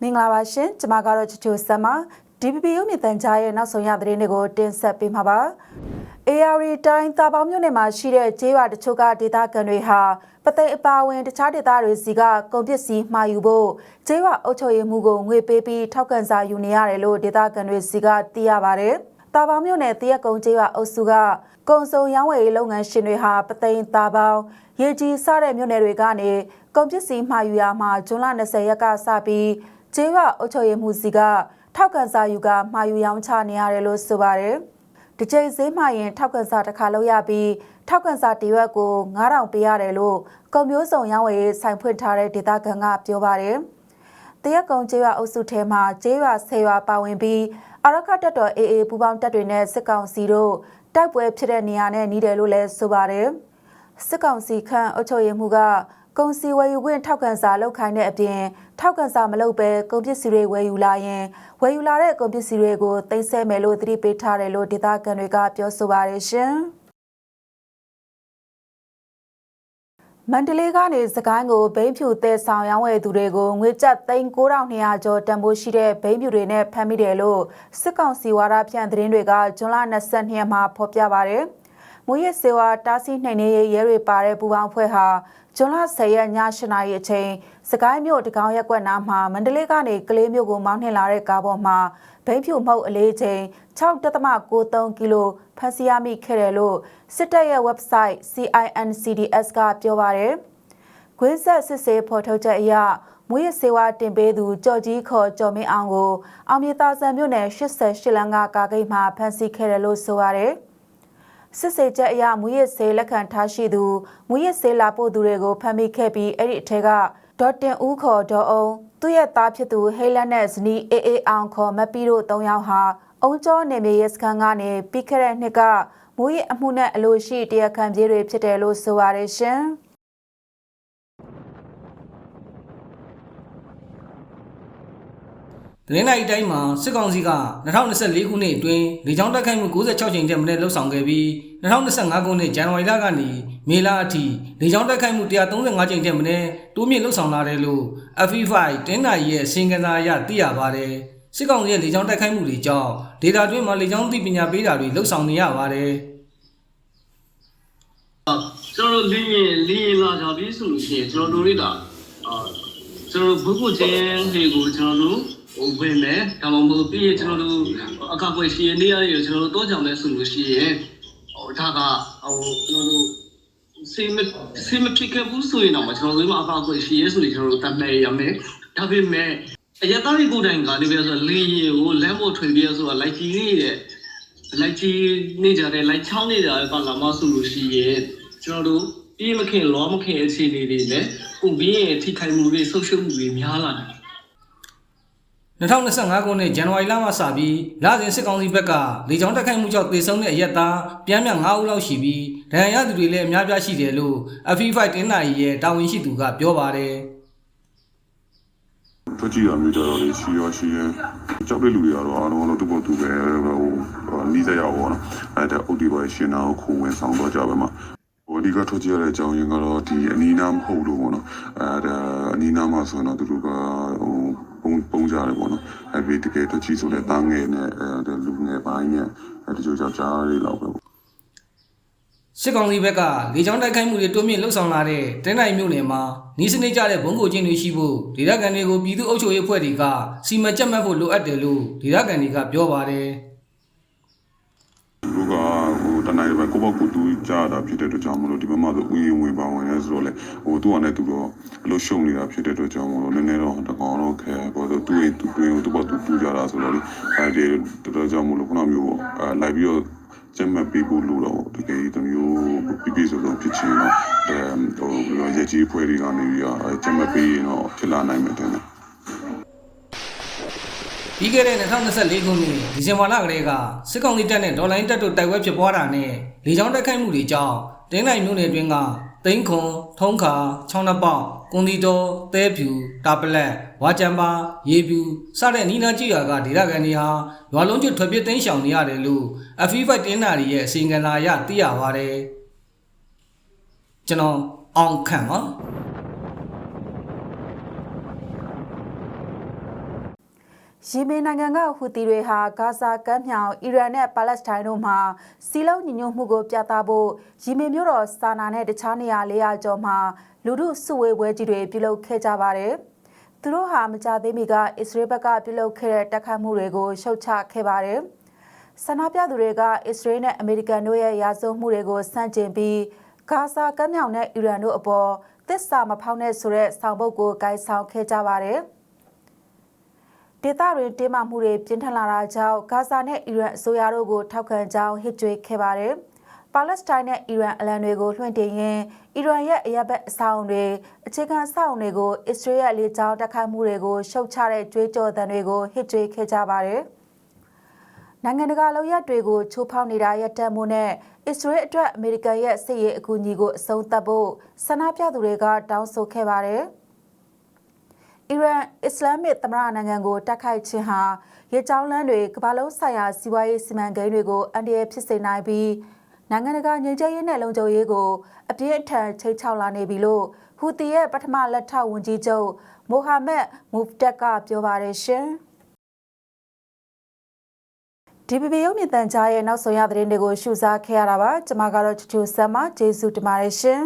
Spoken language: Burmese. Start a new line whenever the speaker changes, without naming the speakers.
မင်္ဂလာပါရှင်ကျမကတော့ချူချူဆမ်မ DPP ရုပ်မြင်သံကြားရဲ့နောက်ဆုံးရသတင်းတွေကိုတင်ဆက်ပေးမှာပါ AR တိုင်းတာပေါင်းမြို့နယ်မှာရှိတဲ့ကျေးရွာတချို့ကဒေသခံတွေဟာပသိမ်အပါဝင်တခြားဒေသတွေစီကကုန်ပစ္စည်းမှာယူဖို့ကျေးရွာအုပ်ချုပ်ရေးမှုကိုငွေပေးပြီးထောက်ကန်စာယူနေရတယ်လို့ဒေသခံတွေစီကသိရပါတယ် တာပေါင်းမြို့နယ်တရက်ကုန်းကျေးရွာအုပ်စုကကုံစုံရောင်းဝယ်ရေးလုပ်ငန်းရှင်တွေဟာပသိမ်တာပေါင်းရေကြီးစတဲ့မြို့နယ်တွေကနေကုန်ပစ္စည်းမှာယူရမှာဇွန်လ20ရက်ကစပြီးကျေးရွာအုပ်ချုပ်ရေးမှုစီကထောက်ကန်စာယူကမှာယူရောင်းချနေရတယ်လို့ဆိုပါတယ်ဒီချိန်ဈေးမှရင်ထောက်ကန်စာတစ်ခါလောက်ရပြီးထောက်ကန်စာတရွက်ကို9000ပေးရတယ်လို့ကွန်မျိုးစုံရောင်းဝယ်ရေးဆိုင်ဖွင့်ထားတဲ့ဒေသခံကပြောပါတယ်။ တရက်ကုံကျေးရွာအုပ်စုထဲမှာကျေးရွာဆယ်ရွာပါဝင်ပြီးအရခတက်တော်အေအေပူပေါင်းတပ်တွေနဲ့စစ်ကောင်စီတို့တိုက်ပွဲဖြစ်တဲ့နေရာနဲ့နှီးတယ်လို့လည်းဆိုပါတယ်။စစ်ကောင်စီခန့်အုပ်ချုပ်ရေးမှူးကကုန်စီဝယ်ယူခွင့်ထောက်ကန်စာလောက်ခိုင်းတဲ့အပြင်ထောက်ကန်စာမလုပ်ဘဲကုန်ပစ္စည်းတွေဝယ်ယူလာရင်ဝယ်ယူလာတဲ့ကုန်ပစ္စည်းတွေကိုတင်ဆက်မယ်လို့သတိပေးထားတယ်လို့ဒေသခံတွေကပြောဆိုပါတယ်ရှင်။ မန္တလေးကနေစကိုင်းကိုဘိန်းဖြူတဲဆောင်ရောင်းဝယ်သူတွေကိုငွေကျပ်3200ကျော်တန်ဖိုးရှိတဲ့ဘိန်းဖြူတွေနဲ့ဖမ်းမိတယ်လို့စစ်ကောင်စီဝါဒဖြန့်သတင်းတွေကဇွန်လ22ရက်မှာဖော်ပြပါတယ်။မူရစ်စေဝါတားဆီးနှိမ်နင်းရေးရဲတွေပါတဲ့ပူပေါင်းဖွဲ့ဟာ ဇွန်လ10ရက်ည8နာရီအချိန်စကိုင်းမြို့တကောင်းရက်ကွက်နားမှာမန္တလေးကနေကလေးမြို့ကိုမောင်းနှင်လာတဲ့ကားပေါ်မှာဘိန်းဖြူမှုတ်အလေးချိန်6.93ကီလိုဖမ်းဆီးရမိခဲ့တယ်လို့စစ်တပ်ရဲ့ website CINCDS ကပြောပါတယ်။ကွင်းဆက်စစ်ဆေးဖော်ထုတ်ချက်အရမွေးရစေဝါတင်ပေးသူကြော်ကြီးခေါ်ကျော်မင်းအောင်ကိုအောင်မြေသာဆန်မြို့နယ်88လမ်းကကားဂိတ်မှာဖမ်းဆီးခဲ့တယ်လို့ဆိုပါတယ်။ စစ်စေချက်အရမူရစ်ဆေးလက်ခံထားရှိသူမူရစ်ဆေးလာပို့သူတွေကိုဖမ်းမိခဲ့ပြီးအဲ့ဒီအထက်ကဒေါ်တင်ဦးခေါ်ဒေါ်အောင်သူ့ရဲ့သားဖြစ်သူဟေးလက်နဲ့ဇနီးအေးအေးအောင်ခေါ်မပီတို့၃ယောက်ဟာအုံကျော်နေမြေရဲစခန်းကနေပြီးခဲ့တဲ့နှစ်ကမူရစ်အမှုနဲ့အလို့ရှိတရားခံပြေးတွေဖြစ်တယ်လို့ဆိုပါတယ်ရှင်။
တနင်္လာရီတိုင်းမှာစစ်ကောင်စီက2024ခုနှစ်အတွင်းလေကြောင်းတိုက်ခိုက်မှု96ကြိမ်တက်မနဲ့လှုပ်ဆောင်ခဲ့ပြီး2025ခုနှစ်ဇန်နဝါရီလကနေမေလအထိလေကြောင်းတိုက်ခိုက်မှု135ကြိမ်တက်မနဲ့တိုးမြင့်လှုပ်ဆောင်လာတယ်လို့ FE5 တင်းနာရီရဲ့အစင်ကစားအရသိရပါတယ်စစ်ကောင်စီရဲ့လေကြောင်းတိုက်ခိုက်မှုတွေကြောင့်ဒေတာတွင်းမှာလေကြောင်းသိပညာပေးတာတွေလှုပ်ဆောင်နေရပါတယ်
ကျွန်တော်တို့လင်းရင်လင်းရင်လာကြပြီဆိုလို့ရှိရင်ကျွန်တော်တို့တွေကအာကျွန်တော်တို့ဘုခုချင်းတွေကိုကျွန်တော်တို့ ဟိုဝင်မယ်ဒါမှမဟုတ်ပြီးရင်ကျွန်တော်တို့အခါကွယ်ရှိရနေရရကျွန်တော်တို့တော့ကြောင်လဲဆိုလို့ရှိရင်ဟိုဒါကဟိုကျွန်တော်တို့စေမစေမဖြစ်ခဲ့ဘူးဆိုရင်တော့ကျွန်တော်တို့မှာအခါကွယ်ရှိရဆိုရင်ကျွန်တော်တို့တတ်နေရမယ်ဒါပေမဲ့အရသားတွေကိုယ်တိုင်ကနေပြီးဆိုလင်းရင်ကိုလမ်းပေါ်ထွေပြီးဆိုတာလိုက်ကြီးနေတဲ့လိုက်ကြီးနေကြတယ်လိုက်ချောင်းနေကြတယ်ကလာမဆိုလို့ရှိရင်ကျွန်တော်တို့ပြေးမခင်လောမခင်အခြေအနေတွေလည်းပုံပြီးရင်ထိခိုက်မှုတွေဆုပ်ရှုပ်မှုတွေများလာတယ်
2025ခုနှစ်ဇန်နဝါရီလမှစပြီးလစဉ်စစ်ကောင်စီဘက်ကလေကြောင်းတိုက်ခိုက်မှုကြောင့်သေဆုံးတဲ့အရက်သားပြန်ပြန်9ဦးလောက်ရှိပြီးဒဏ်ရာရသူတွေလည်းအများပြားရှိတယ်လို့ FE5 တင်းနာရီရဲ့တာဝန်ရှိသူကပြောပါတယ်
ထွက်ကြည့်ရမျိုးကြတော့လေရှိရောရှိရင်ကြောက်တဲ့လူတွေကတော့အားလုံးလုံးတူပေါ်တူပဲဟိုနီးစရာပေါ့နော်အဲ့ဒါအုတ်ဒီပါရှင်နာကိုခုဝင်ဆောင်တော့ကြပါမှာဟိုအဓိကထွက်ကြည့်ရတဲ့အကြောင်းရင်းကတော့ဒီအနီးနားမဟုတ်လို့ပေါ့နော်အဲ့ဒါအနီးနားမှာဆိုတော့သူတို့ကဟို ပုံပုံကြတယ်ပေါ့နော်အဲ့ဒီတကယ်ထွက်ကြည့်ဆိုတဲ့တန်းငယ်နဲ့အဲလူငယ်ပိုင်းနဲ့အဲ့ဒီကြောင့်ကြားရလောက်ပဲ
စစ်ကောင်စီဘက်ကလေကြောင်းတိုက်ခိုက်မှုတွေတိုးမြင့်လှုပ်ဆောင်လာတဲ့တင်းနိုင်မြို့နယ်မှာနီးစနစ်ကြတဲ့ဘုံကိုချင်းတွေရှိဖို့ဒေသခံတွေကိုပြည်သူ့အုပ်ချုပ်ရေးအဖွဲ့တွေကစီမံချက်မှတ်ဖို့လိုအပ်တယ်လို့ဒေသခံတွေကပြောပါတယ်
လူက ဟိုတနိုင်ပဲကိုပေါ့ကိုတူကြားတာဖြစ်တဲ့အတွက်ကြောင့်မလို့ဒီဘက်မှာဆိုဥယျာဉ်ဝင်ပါဝင်လဲဆိုတော့လေဟိုသူကလည်းသူတော့အလို့ရှုံနေတာဖြစ်တဲ့အတွက်ကြောင့်မလို့နည်းနည်းတော့တကောင်တော့ခဲပေါ့ဆိုသူ့ရဲ့သူတွင်းကိုသူပေါ့သူတူကြတာဆိုတော့လေအဲဒီတော်တော်ကြောင့်မလို့ခုနမျိုးပေါ့အဲလိုက်ပြီးတော့ကျမပေးဖို့လို့တော့တကယ်တမျိုးပြပြဆိုတော့ဖြစ်ချင်တော့အဲဟိုရကြီးဖွဲ့တွေကနေပြီးတော့ကျမပေးရင်တော့ဖြစ်လာနိုင်မယ်တဲ့
ပြီးခဲ့တဲ့2024ခုနှစ်ဒီဇင်ဘာလကလေးကစစ်ကောင်စီတပ်နဲ့ဒေါ်လာရင်းတပ်တို့တိုက်ပွဲဖြစ်ပွားတာနဲ့လေကြောင်းတိုက်ခိုက်မှုတွေကြောင့်တင်းနိုင်မြို့နယ်တွင်းကသိန်းခွန်ထုံးခါချောင်းနှပေါက်ကွန်ဒီတော်သဲဖြူတာပလက်ဝါကြံပါရေဖြူစတဲ့နီးနားကြီးရွာကဒေသခံတွေဟာရွာလုံးကျွတ်ထွက်ပြေးသိမ်းရှောင်နေရတယ်လို့ FE5 တင်းနာရီရဲ့အစီအင်ခံစာအရသိရပါတယ်ကျွန်တော်အောင်ခန့်ပါ
ယီမင်နိုင်ငံကဟူသီတွေဟာဂါဇာကမ်းမြောင်အီရန်နဲ့ပါလက်စတိုင်းတို့မှာစီလုံးညီညွတ်မှုကိုပြသဖို့ယီမင်မြို့တော်စာနာနဲ့တခြားနေရာ400ကျော်မှာလူထုစုဝေးပွဲကြီးတွေပြုလုပ်ခဲ့ကြပါတယ်။သူတို့ဟာမကြသေးမီကအစ္စရေးဘက်ကပြုလုပ်ခဲ့တဲ့တိုက်ခိုက်မှုတွေကိုရှုတ်ချခဲ့ပါတယ်။ဆန္ဒပြသူတွေကအစ္စရေးနဲ့အမေရိကန်တို့ရဲ့ရာဇဝတ်မှုတွေကိုဆန့်ကျင်ပြီးဂါဇာကမ်းမြောင်နဲ့အီရန်တို့အပေါ်သစ္စာမဖောက်နဲ့ဆိုတဲ့ဆောင်ပုဒ်ကိုကိုင်ဆောင်ခဲ့ကြပါတယ်။ ဒေသတွင်တင်းမာမှုတွေပြင်းထန်လာတာကြောင့်ဂါဇာနဲ့အီရန်အစိုးရတို့ကိုထောက်ခံကြောင်းဟစ်ကြွေးခဲ့ပါတယ်။ပါလက်စတိုင်းနဲ့အီရန်အလံတွေကိုလွှင့်တင်ရင်းအီရန်ရဲ့အရက်ဘက်အဆောက်အုံတွေအခြေခံအဆောက်အုံတွေကိုအစ္စရေးရဲ့လေကြောင်းတိုက်ခိုက်မှုတွေကိုရှုတ်ချတဲ့ကြွေးကြော်သံတွေကိုဟစ်ကြွေးခဲ့ကြပါတယ်။နိုင်ငံတကာလုံရက်တွေကိုချိုးဖောက်နေတာရပ်တန့်မှုနဲ့အစ္စရေးအတွက်အမေရိကန်ရဲ့စစ်ရေးအကူအညီကိုအဆုံးသတ်ဖို့ဆန္ဒပြသူတွေကတောင်းဆိုခဲ့ပါတယ်။ အီရန်အစ္စလာမစ်သမ္မတနိုင်ငံကိုတိုက်ခိုက်ခြင်းဟာရေကြောင်းလမ်းတွေကမ္ဘာလုံးဆိုင်ရာစီးပွားရေးစီမံကိန်းတွေကိုအန္တရာယ်ဖြစ်စေနိုင်ပြီးနိုင်ငံတကာငြိမ်းချမ်းရေးနဲ့လုံခြုံရေးကိုအပြည့်အထန်ချိတ်ချောက်လာနေပြီလို့ဟူတီရဲ့ပထမလက်ထောက်ဝန်ကြီးချုပ်မိုဟာမက်မူဖ်တက်ကပြောပါတယ်ရှင်ဒီပပရုံမြင့်တန်ကြားရဲ့နောက်ဆုံးရသတင်းတွေကိုရှုစားခဲ့ရတာပါကျွန်မကတော့ချူချူဆမ်မကျေးဇူးတင်ပါတယ်ရှင်